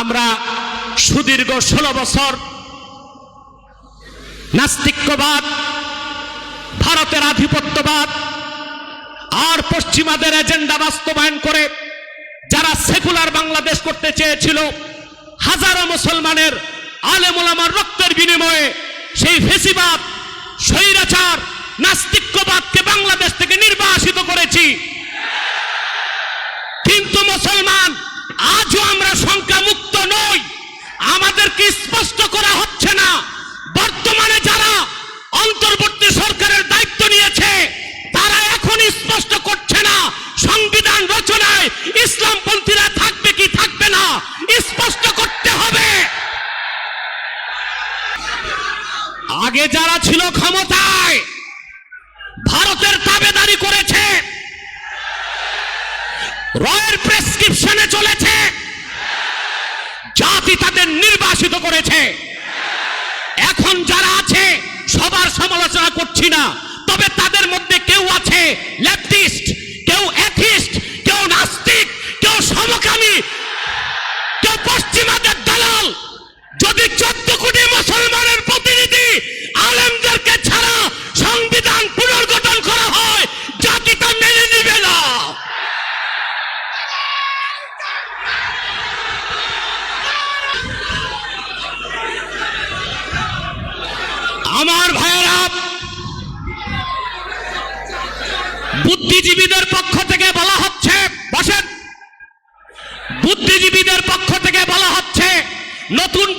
আমরা সুদীর্ঘ ষোলো বছর নাস্তিক্যবাদ, ভারতের আধিপত্যবাদ, আর পশ্চিমাদের এজেন্ডা বাস্তবায়ন করে যারা সেকুলার বাংলাদেশ করতে চেয়েছিল, হাজারো মুসলমানের আলেমুলামার রক্তের বিনিময়ে সেই ফেসিবাদ, স্বৈরাচার, নাস্তিক্যবাদকে বাংলাদেশ থেকে নির্বাসিত করেছি। কিন্তু মুসলমান আজও আমরা সংখ্যা মুক্ত নই। আমাদেরকে স্পষ্ট করা হচ্ছে না। বর্তমানে যারা অন্তর্বর্তী সরকারের দায়িত্ব নিয়েছে, তারা এখন স্পষ্ট করছে না। সংবিধান রচনায় ইসলামপন্থীরা থাকবে কি থাকবে না, স্পষ্ট করতে হবে। আগে যারা ছিল ক্ষমতায় ভারতের তাবেদারি করেছে রয়ের প্রেসক্রিপশনে চলেছে জাতি তাদের করেছে। এখন যারা আছে সবার সমালোচনা করছি না। তবে তাদের মধ্যে কেউ আছে লেফটিস্ট।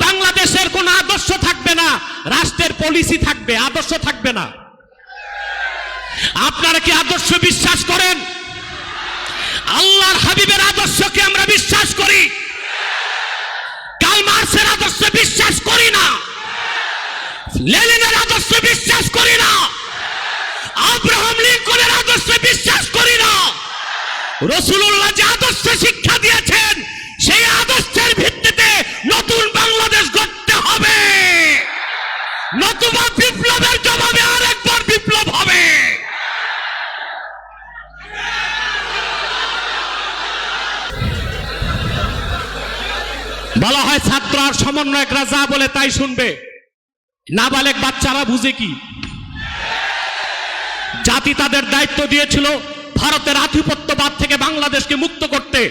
বাংলাদেশের কোন আদর্শ থাকবে না, রাষ্ট্রের পলিসি থাকবে, আদর্শ থাকবে না। আপনারা কি আদর্শ বিশ্বাস করেন? আল্লাহর হাবিবের আদর্শকে আমরা বিশ্বাস করি। কাল মার্সের আদর্শে বিশ্বাস করি না। লেনিনের আদর্শে বিশ্বাস করি না। আব্রাহাম লিঙ্কনের আদর্শে বিশ্বাস করি না। রসুল্লাহ যে আদর্শ শিক্ষা দিয়েছেন সেই আদর্শের ভিত্তিতে নতুন বাংলাদেশ গড়তে হবে। নতুবা বিপ্লবের জবাবে আরেকবার বিপ্লব হবে। বলা হয় ছাত্র আর সমন্বয়করা যা বলে তাই শুনবে। নাবালেক বাচ্চারা বুঝে কি? জাতি তাদের দায়িত্ব দিয়েছিল ভারতের আধিপত্যবাদ থেকে বাংলাদেশকে মুক্ত করতে।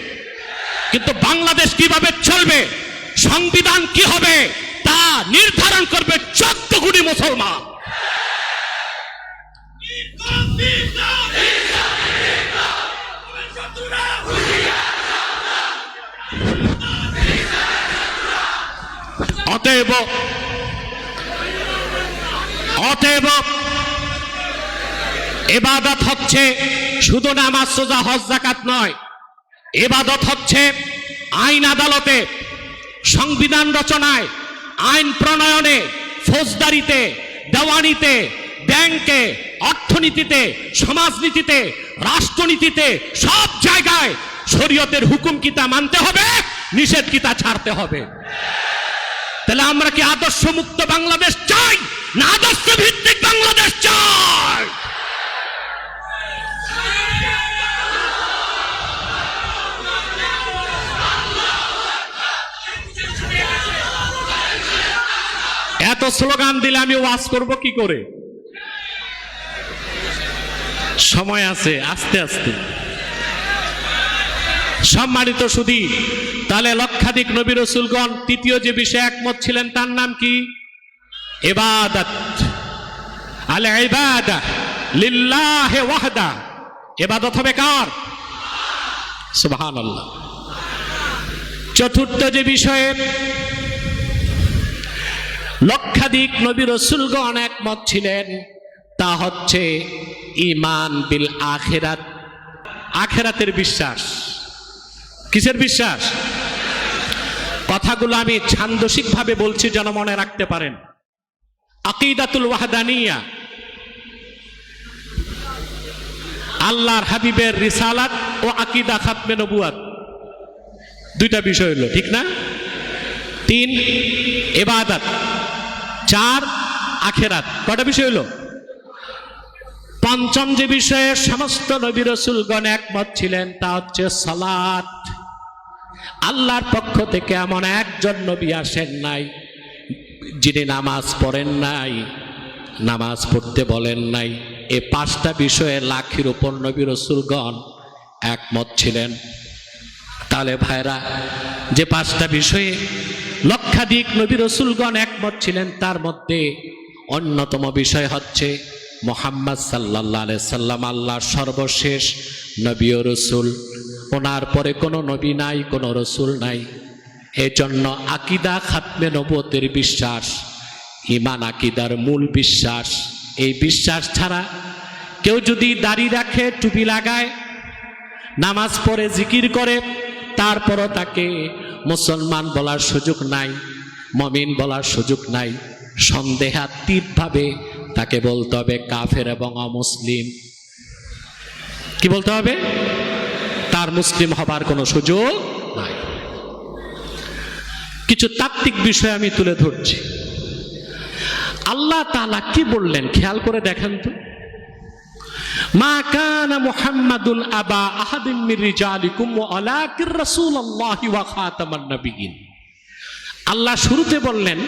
কিন্তু বাংলাদেশ কীভাবে চলবে, সংবিধান কি হবে, তা নির্ধারণ করবে চোদ্দ মুসলমান। অতএব অতএব, এবাদত হচ্ছে শুধু নামাজ, সোজা, হজ জাকাত নয়। এবাদত হচ্ছে আইন আদালতে, সংবিধান রচনায়, আইন প্রণয়নে, ফৌজদারিতে, দেওয়ানিতে, ব্যাংকে, অর্থনীতিতে, সমাজনীতিতে, রাষ্ট্রনীতিতে, সব জায়গায় শরীয়তের হুকুম কিতা মানতে হবে, নিষেধ কিতা ছাড়তে হবে? তাহলে আমরা কি আদর্শ মুক্ত বাংলাদেশ চাই, না আদর্শ ভিত্তিক বাংলাদেশ এত স্লোগান দিলে আমি ওয়াজ করব কি করে? সময় আছে, আস্তে আস্তে। সম্মানিত সুধী, তাহলে লক্ষাধিক নবী রসুলগণ তৃতীয় যে বিষয়ে একমত ছিলেন তার নাম কি? এবাদত আলে ইবাদা লিল্লাহে ওয়াহদা। এবাদত হবে কার? সুবহানাল্লাহ। চতুর্থ যে বিষয়ে লক্ষাধিক নবী রসুলগণ একমত ছিলেন, তা হচ্ছে ইমান বিল আখেরাত। আখেরাতের বিশ্বাস। কিসের বিশ্বাস? কথাগুলো আমি ছান্দসিক ভাবে বলছি যেন মনে রাখতে পারেন। আকিদাতুল ওয়াহদানিয়া। আল্লাহর হাবিবের রিসালাত ও আকিদা খাতমে নবুয়াত। দুইটা বিষয় হলো, ঠিক না? তিন, এবাদাত। চার, আখেরাত। কটা বিষয় হলো পঞ্চম যে বিষয়ে সমস্ত নবী রসুলগণ একমত ছিলেন, তা হচ্ছে সালাত। আল্লাহর পক্ষ থেকে এমন একজন নবী আসেন নাই, যিনি নামাজ পড়েন নাই, নামাজ পড়তে বলেন নাই। এ পাঁচটা বিষয়ে লাখির উপর নবী রসুলগণ একমত ছিলেন। তাহলে ভাইরা, যে পাঁচটা বিষয়ে লক্ষাধিক নবী রসুলগণ একমত ছিলেন, তার মধ্যে অন্যতম বিষয় হচ্ছে মোহাম্মদ সাল্লাহ সাল্লাম, আল্লাহর সর্বশেষ নবী ও রসুল। ওনার পরে কোনো নবী নাই, কোনো রসুল নাই। এজন্য আকিদা খাতমে নবতের বিশ্বাস ইমান আকিদার মূল বিশ্বাস। এই বিশ্বাস ছাড়া কেউ যদি দাড়ি রাখে, টুপি লাগায়, নামাজ পড়ে, জিকির করে তারপরও তাকে মুসলমান বলার সুযোগ নাই, মমিন বলার সুযোগ নাই। সন্দেহাতীতভাবে তাকে বলতে হবে কাফের এবং অমুসলিম। কি বলতে হবে? তার মুসলিম হবার কোনো সুযোগ নাই। কিছু তাত্ত্বিক বিষয় আমি তুলে ধরছি। আল্লাহ তাআলা কি বললেন? খেয়াল করে দেখেন তো। মা কানা আবা আল্লাহ শুরুতে বললেন,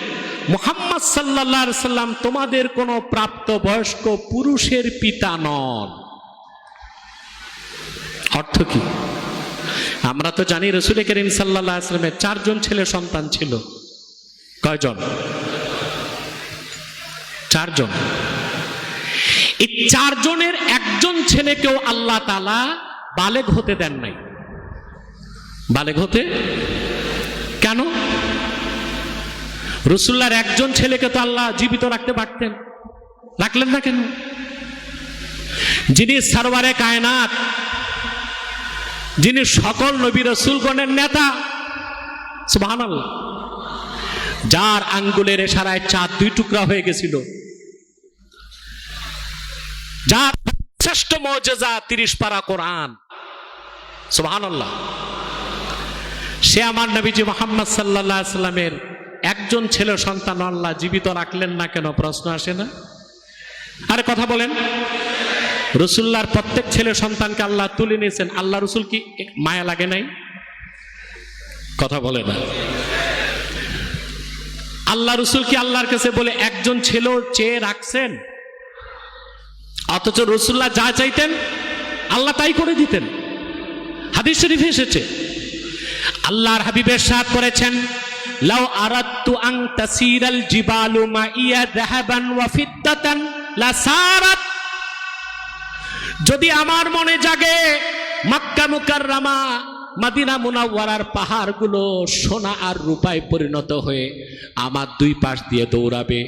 মুহাম্মদ আলাইহি সাল্লাম তোমাদের কোনো প্রাপ্ত বয়স্ক পুরুষের পিতা নন। অর্থ কি? আমরা তো জানি রসুল করিম সাল্লাল্লাহু আলাইহি সাল্লামের চারজন ছেলে সন্তান ছিল। কয়জন? চারজন। এই চারজনের একজন ছেলেকেও আল্লাহ তালা বালেগ হতে দেন নাই। বালেগ হতে? কেন? রসুল্লার একজন ছেলেকে তো আল্লাহ জীবিত রাখতে পারতেন। রাখলেন না কেন? যিনি সারওয়ারে কায়নাত, যিনি সকল নবী রসুলগণের নেতা সুবহান যার আঙ্গুলের এশারায় চাঁদ দুই টুকরা হয়ে গেছিল। যার শ্রেষ্ঠ মজেজা তিরিশ পারা কোরআন। সুবহান সে আমার নবীজি মোহাম্মদ সাল্লামের একজন ছেলে সন্তান, আল্লাহ জীবিত রাখলেন না কেন? প্রশ্ন আসে না? আরে কথা বলেন। রসুল্লার প্রত্যেক ছেলে সন্তানকে আল্লাহ তুলে নিয়েছেন। আল্লাহ রসুল কি মায়া লাগে নাই? কথা বলে না। আল্লাহ রসুল কি আল্লাহর কাছে বলে একজন ছেলেও চেয়ে রাখছেন? অথচ রসুল্লাহ যা চাইতেন, আল্লাহ তাই করে দিতেন। হাদিস শরীফে এসেছে, আল্লাহর হাবিবের সাথ করেছেন, লাউ আরাদতু আন তাসিরাল জিবালু মাইয়া যাহাবান ওয়া ফিদ্দাতান লাসারাত। যদি আমার মনে জাগে, মক্কা মুকাররামা, মাদিনা মুনাওয়ারার পাহাড়গুলো সোনা আর রূপায় পরিণত হয়ে আমার দুই পাশ দিয়ে দৌড়াবে।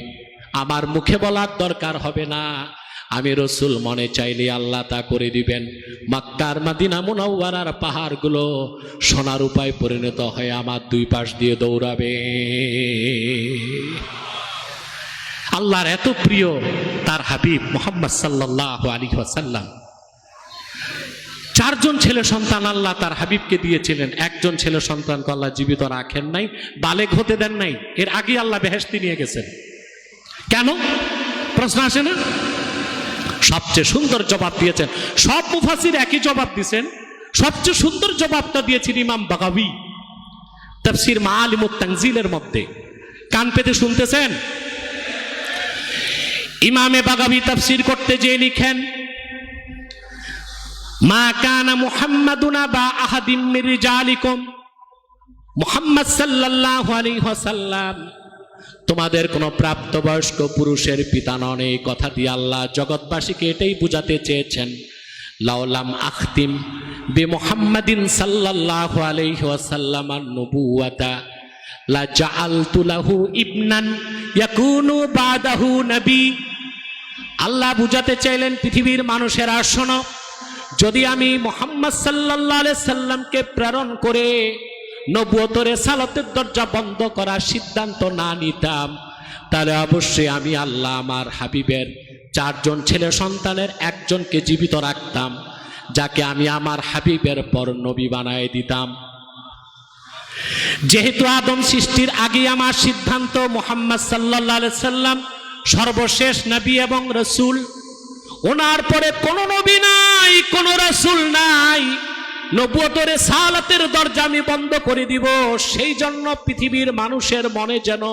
আমার মুখে বলার দরকার হবে না। আমি রসুল মনে চাইলে আল্লাহ তা করে দিবেন। মাক্কার মাদিনা মুনাওয়ারার পাহাড়গুলো সোনার উপায় পরিণত হয়ে আমার দুই পাশ দিয়ে দৌড়াবে। আল্লাহর এত প্রিয় তার হাবিব মোহাম্মদ সাল্লাহ আলী ওয়াসাল্লাম। চারজন ছেলে সন্তান আল্লাহ তার হাবিবকে দিয়েছিলেন। একজন ছেলে সন্তানকে আল্লাহ জীবিত রাখেন নাই বালেক হতে দেন নাই। এর আগে আল্লাহ বেহেস্তি নিয়ে গেছেন। কেন? প্রশ্ন আসে না? সবচেয়ে সুন্দর জবাব দিয়েছেন। সব মুফাসির একই জবাব দিয়েছেন সবচেয়ে সুন্দর জবাবটা দিয়েছেন ইমাম বাগাবি তফসির মা আলিমুত তানজিলের মধ্যে। কান পেতে শুনতেছেন? ইমামে বাগাবি তফসির করতে যেয়ে লিখেন, মা কানা মুহাম্মাদুনা বা আহাদিম মির রিজালিকুম, মুহাম্মদ সাল্লাল্লাহু আলাইহি ওয়াসাল্লাম। তোমাদের কোনো প্রাপ্তবয়স্ক পুরুষের পিতা নন, এই কথা দিয়ে আল্লাহ জগৎবাসীকে এটাই বুঝাতে চেয়েছেন। লাউলাম আখতিম বে মুহাম্মাদিন সাল্লাল্লাহু আলাইহি ওয়াসাল্লাম নবুওয়াতা। লা নবী। আল্লাহ বুঝাতে চাইলেন পৃথিবীর মানুষেরা শোনো যদি আমি মোহাম্মদ সাল্লাহ সাল্লামকে প্রেরণ করে নবুয়তরে সালতের দরজা বন্ধ করার সিদ্ধান্ত না নিতাম। তাহলে অবশ্যই আমি আল্লাহ আমার হাবিবের চারজন ছেলে সন্তানের একজনকে জীবিত রাখতাম, যাকে আমি আমার হাবিবের পর নবী বানায় দিতাম। যেহেতু আদম সৃষ্টির আগে আমার সিদ্ধান্ত মোহাম্মদ সাল্লাহ সাল্লাম সর্বশেষ নবী এবং রসুল, ওনার পরে কোনো নবী নাই, কোনো রসুল নাই। নবুয়তরে সালাতের দরজা আমি বন্ধ করে দিব। সেই জন্য পৃথিবীর মানুষের মনে যেন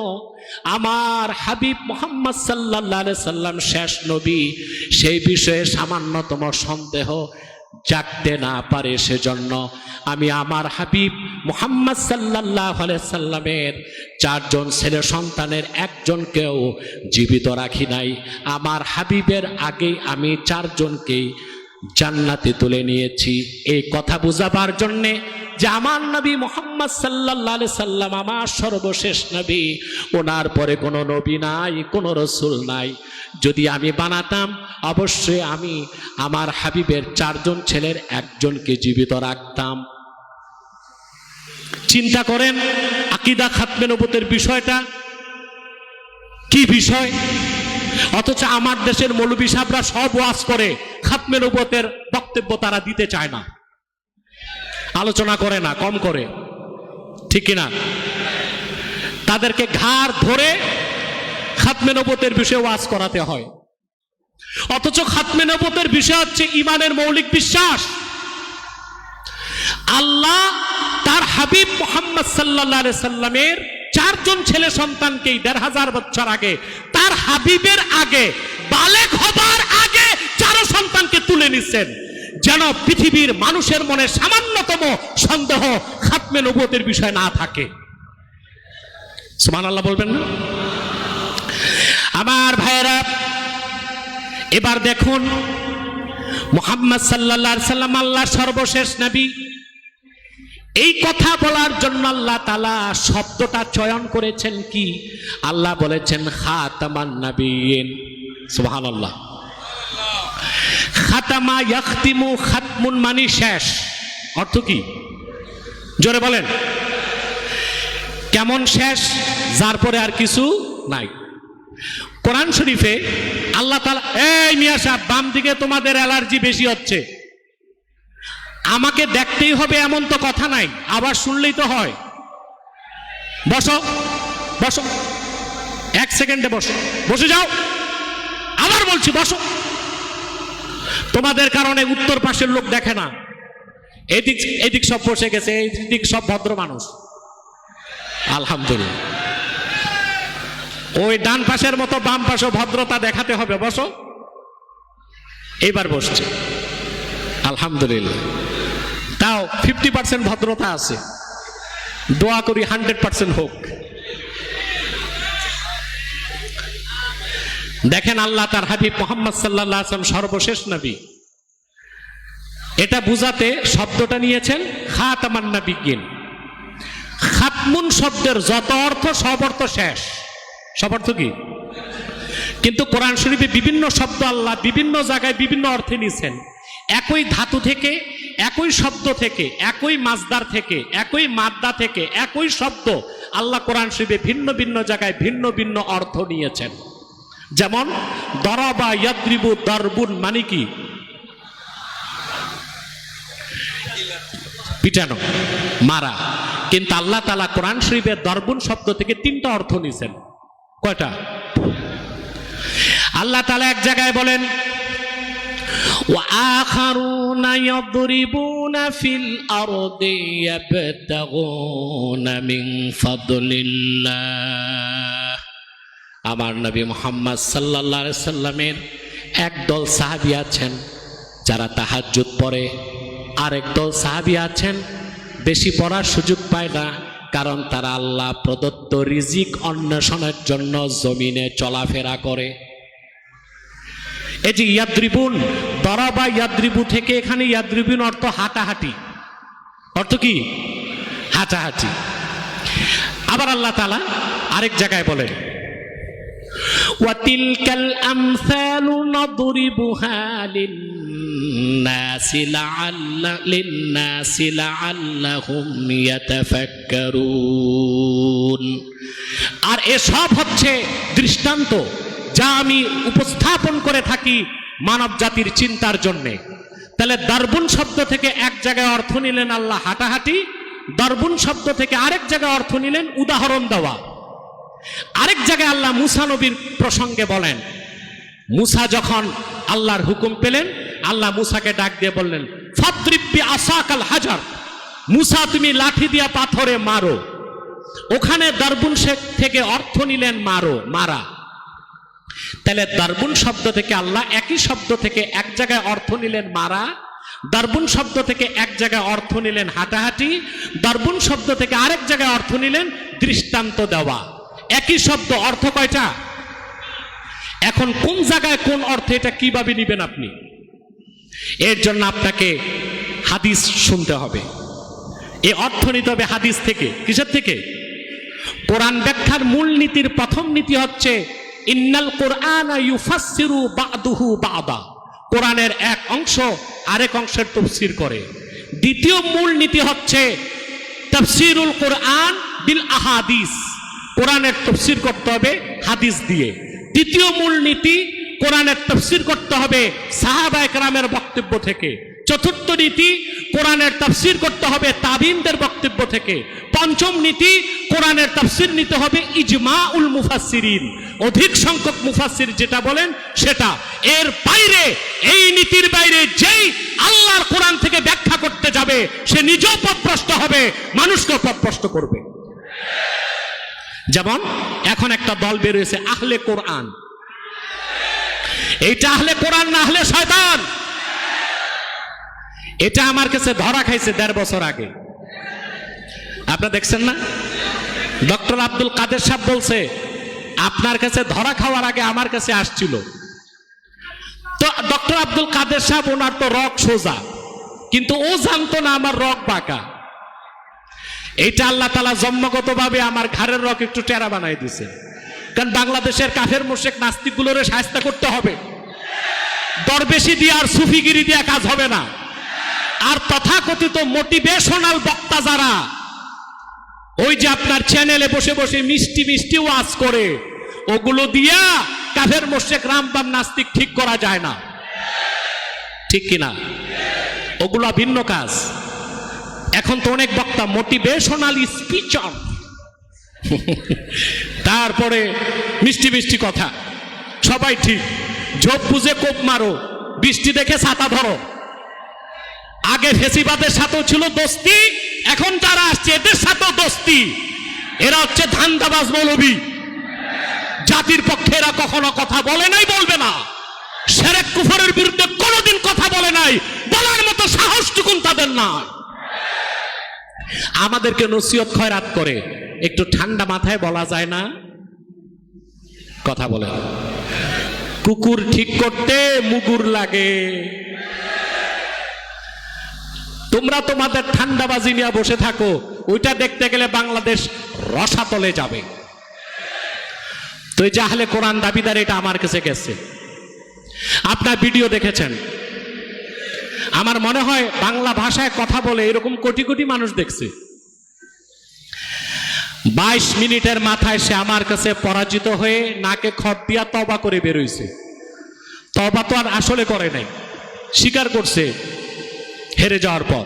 আমার হাবিব মোহাম্মদ সাল্লাহ সাল্লাম শেষ নবী, সেই বিষয়ে সামান্যতম সন্দেহ জাগতে না পারে সেজন্য আমি আমার হাবিব মোহাম্মদ সাল্লাহ সাল্লামের চারজন ছেলে সন্তানের একজনকেও জীবিত রাখি নাই। আমার হাবিবের আগেই আমি চারজনকেই জান্নাতে তুলে নিয়েছি। এই কথা বুঝাবার জন্যে যে আমার নবী মোহাম্মদ সাল্লাহ সাল্লাম আমার সর্বশেষ নবী। ওনার পরে কোনো নবী নাই, কোনো রসুল নাই। যদি আমি বানাতাম, অবশ্যই আমি আমার হাবিবের চারজন ছেলের একজনকে জীবিত রাখতাম। চিন্তা করেন, আকিদা খাতমে নবতের বিষয়টা কি বিষয়? অথচ আমার দেশের মৌলবী সাহেবরা সব ওয়াজ করে। খাতমে নবতের বক্তব্য তারা দিতে চায় না। আলোচনা করে না, কম করে। ঠিক না তাদেরকে ঘাড় ধরে খাতমে নবতের বিষয়ে ওয়াজ করাতে হয়। অথচ খাতমে নবতের বিষয় হচ্ছে ইমানের মৌলিক বিশ্বাস। আল্লাহ তার হাবিব মোহাম্মদ সাল্লাহ সাল্লামের চারজন ছেলে সন্তানকেই দেড় হাজার বছর আগে তার হাবিবের আগে, বালেক হবার আগে চারো সন্তানকে তুলে নিচ্ছেন। যেন পৃথিবীর মানুষের মনে সামান্যতম সন্দেহ খাতমে নবতের বিষয় না থাকে। সুমান আল্লাহ বলবেন না? আমার ভাইয়েরা, এবার দেখুন, মোহাম্মদ সাল্লাহ সাল্লাম আল্লাহ সর্বশেষ নবী। এই কথা বলার জন্য আল্লাহ তালা শব্দটা চয়ন করেছেন কি? আল্লাহ বলেছেন, খাতামান নবীন। সুবহান আল্লাহ খাতামা ইয়াখতিমু খাতমুন মানি শেষ। অর্থ কি? জোরে বলেন। কেমন শেষ? যার পরে আর কিছু নাই। কোরআন শরীফে আল্লাহ তালা এই মিয়া সাহেব, বাম দিকে তোমাদের অ্যালার্জি বেশি হচ্ছে। আমাকে দেখতেই হবে এমন তো কথা নাই, আবার শুনলেই তো হয়। বসো বসো। এক সেকেন্ডে বসো। বসে যাও। আবার বলছি, বসো। তোমাদের কারণে উত্তর পাশের লোক দেখে না। এদিক এদিক সব বসে গেছে, এদিক সব ভদ্র মানুষ। আলহামদুলিল্লাহ। ওই ডান পাশের মতো বাম পাশে ভদ্রতা দেখাতে হবে, বসো। এইবার বসছে। আলহামদুলিল্লাহ। তাও ফিফটি পার্সেন্ট ভদ্রতা আছে। দোয়া করি হান্ড্রেড পার্সেন্ট হোক। দেখেন আল্লাহ তার হাবিব মোহাম্মদ সাল্লাহ আসলাম সর্বশেষ নবী। এটা বুঝাতে শব্দটা নিয়েছেন খাতামান বিজ্ঞান খাতমুন শব্দের যত অর্থ, সব অর্থ শেষ। সব অর্থ কি? কিন্তু কোরআন শরীফে বিভিন্ন শব্দ আল্লাহ বিভিন্ন জায়গায় বিভিন্ন অর্থে নিয়েছেন। একই ধাতু থেকে, একই শব্দ থেকে, একই মাজদার থেকে, একই মাদ্দা থেকে, একই শব্দ আল্লাহ কোরআন শরীফে ভিন্ন ভিন্ন জায়গায় ভিন্ন ভিন্ন অর্থ নিয়েছেন। যেমন দরাবা ইয়াদ্রিবু দরবুন মানে কি পিটানো মারা কিন্তু আল্লাহ তালা কোরআন শরীফের দরবুন শব্দ থেকে তিনটা অর্থ নিছেন কয়টা আল্লাহ তালা এক জায়গায় বলেন وآخرون يضربون في الأرض يبتغون من فضل الله আমার নবী মোহাম্মদ সাল্লাহ সাল্লামের একদল সাহাবি আছেন, যারা তাহাজ্জুদ পড়ে। আরেক দল সাহাবি আছেন, বেশি পড়ার সুযোগ পায় না, কারণ তারা আল্লাহ প্রদত্ত রিজিক অন্বেষণের জন্য জমিনে চলাফেরা করে। এই যে ইয়াদ্রিবুন দরাবা ইয়াদ্রিবু থেকে এখানে ইয়াদ্রিবুন অর্থ হাঁটাহাঁটি। অর্থ কি? হাঁটাহাঁটি। আবার আল্লাহ তালা আরেক জায়গায় বলেন وتلك الأمثال نضربها للناس لعل للناس لعلهم يتفكرون আর এসব হচ্ছে দৃষ্টান্ত যা আমি উপস্থাপন করে থাকি মানব জাতির চিন্তার জন্যে তাহলে দর্বুন শব্দ থেকে এক জায়গায় অর্থ নিলেন আল্লাহ হাঁটাহাঁটি দর্বুন শব্দ থেকে আরেক জায়গায় অর্থ নিলেন উদাহরণ দেওয়া আরেক জায়গায় আল্লাহ মুসা নবীর প্রসঙ্গে বলেন, মুসা যখন আল্লাহর হুকুম পেলেন, আল্লাহ মুসাকে ডাক দিয়ে বললেন ফাদ্রিব্বি আসাকাল হাজার, মুসা তুমি লাঠি দিয়া পাথরে মারো। ওখানে দারবুন শেখ থেকে অর্থ নিলেন মারো, মারা। তাহলে দারবুন শব্দ থেকে আল্লাহ একই শব্দ থেকে এক জায়গায় অর্থ নিলেন মারা, দারবুন শব্দ থেকে এক জায়গায় অর্থ নিলেন হাঁটাহাঁটি, দারবুন শব্দ থেকে আরেক জায়গায় অর্থ নিলেন দৃষ্টান্ত দেওয়া। একই শব্দ, অর্থ কয়টা? এখন কোন জায়গায় কোন অর্থে, এটা কীভাবে নিবেন আপনি? এর জন্য আপনাকে হাদিস শুনতে হবে। এ অর্থ নিতে হবে হাদিস থেকে। কিসের থেকে? কোরআন ব্যাখ্যার মূল নীতির প্রথম নীতি হচ্ছে, ইন্নাল কোরআন বাদুহু বাদা। কোরআনের এক অংশ আরেক অংশের তফসির করে। দ্বিতীয় মূল নীতি হচ্ছে, তফসিরুল কোরআন বিল আহাদিস। কোরআনের তফসির করতে হবে হাদিস দিয়ে। তৃতীয় মূল নীতি কোরআনের তফসির করতে হবে সাহাবা একরামের বক্তব্য থেকে। চতুর্থ নীতি, কোরআনের তাফসির করতে হবে তাবিনদের বক্তব্য থেকে। পঞ্চম নীতি, কোরআনের তাফসির নিতে হবে ইজমা উল মুফাসসিরিন। অধিক সংখ্যক মুফাসসির যেটা বলেন, সেটা। এর বাইরে, এই নীতির বাইরে যেই আল্লাহর কোরআন থেকে ব্যাখ্যা করতে যাবে, সে নিজেও পথভ্রষ্ট হবে, মানুষকেও পথভ্রষ্ট করবে। যেমন, এখন একটা দল বেরিয়েছে, আহলে কোরআন। এইটা আহলে কোরআন না আহলে শয়তান? এটা আমার কাছে ধরা খাইছে দেড় বছর আগে। আপনারা দেখছেন না? ডক্টর আব্দুল কাদের সাহেব বলছে, আপনার কাছে ধরা খাওয়ার আগে আমার কাছে আসছিল। তো ডক্টর আব্দুল কাদের সাহেব, ওনার তো রক সোজা। কিন্তু ও জানতো না আমার রক বাঁকা। এইটা আল্লাহ তালা জন্মগতভাবে আমার ঘাড়ের রক একটু টেরা বানাই দিছে কারণ বাংলাদেশের কাফের মোশেক নাস্তিকগুলোরে সাহায্য করতে হবে। দরবেশি দিয়ে আর সুফিগিরি দিয়ে কাজ হবে না। আর তথাকথিত মোটিভেশনাল বক্তা যারা, ওই যে আপনার চ্যানেলে বসে বসে মিষ্টি মিষ্টি ওয়াজ করে, ওগুলো দিয়া কাফের মোশেক রামবাম, নাস্তিক ঠিক করা যায় না। ঠিক কিনা? ওগুলো ভিন্ন কাজ। এখন তো অনেক বক্তা মোটিভেশনাল স্পিচর তারপরে মিষ্টি মিষ্টি কথা। সবাই ঠিক। ঝোপ বুঝে কোপ মারো, বৃষ্টি দেখে ছাতা ধরো। আগে ফেসিবাদের সাথেও ছিল দোস্তি, এখন যারা আসছে এদের সাথেও দোস্তি। এরা হচ্ছে ধান্দাবাজ মৌলবী। জাতির পক্ষে এরা কখনো কথা বলে নাই, বলবে না। সেরেক কুফরের বিরুদ্ধে কোনোদিন কথা বলে নাই। বলার মতো সাহসটুকুন তাদের না আমাদেরকে নসিহত খয়রাত করে। একটু ঠান্ডা মাথায় বলা যায় না? কথা বলে কুকুর ঠিক করতে মুগুর লাগে। তোমরা তোমাদের ঠান্ডাবাজি নিয়ে বসে থাকো। ওইটা দেখতে গেলে বাংলাদেশ রসাতলে যাবে। তো এই জাহলে কোরআন দাবিদার, এটা আমার কাছে গেছে। আপনার ভিডিও দেখেছেন? আমার মনে হয় বাংলা ভাষায় কথা বলে এরকম কোটি কোটি মানুষ দেখছে। বাইশ মিনিটের মাথায় সে আমার কাছে পরাজিত হয়ে নাকে খত দিয়া তবা করে বেরোইছে। তবা তো আর আসলে করে নাই, স্বীকার করছে হেরে যাওয়ার পর।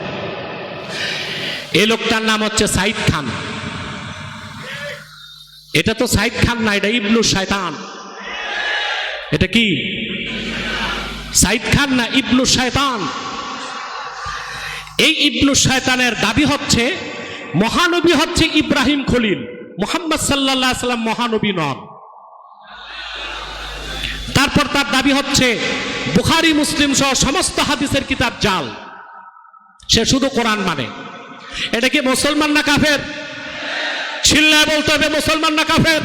এ লোকটার নাম হচ্ছে সাইদ খান। এটা তো সাইদ খান না, এটা ইবলু শয়তান। এটা কি? সাইদ খান না ইবলু শয়তান? এই ইবলু শয়তানের দাবি হচ্ছে, মহানবী হচ্ছে ইব্রাহিম খলিল, মোহাম্মদ সাল্লাহ সাল্লাম মহানবী নন। তারপর তার দাবি হচ্ছে, বুখারি, মুসলিম সহ সমস্ত হাদিসের কিতাব জাল। সে শুধু কোরআন মানে। এটা কি মুসলমান না কাফের? ছিল্লায় বলতে হবে মুসলমান না কাফের?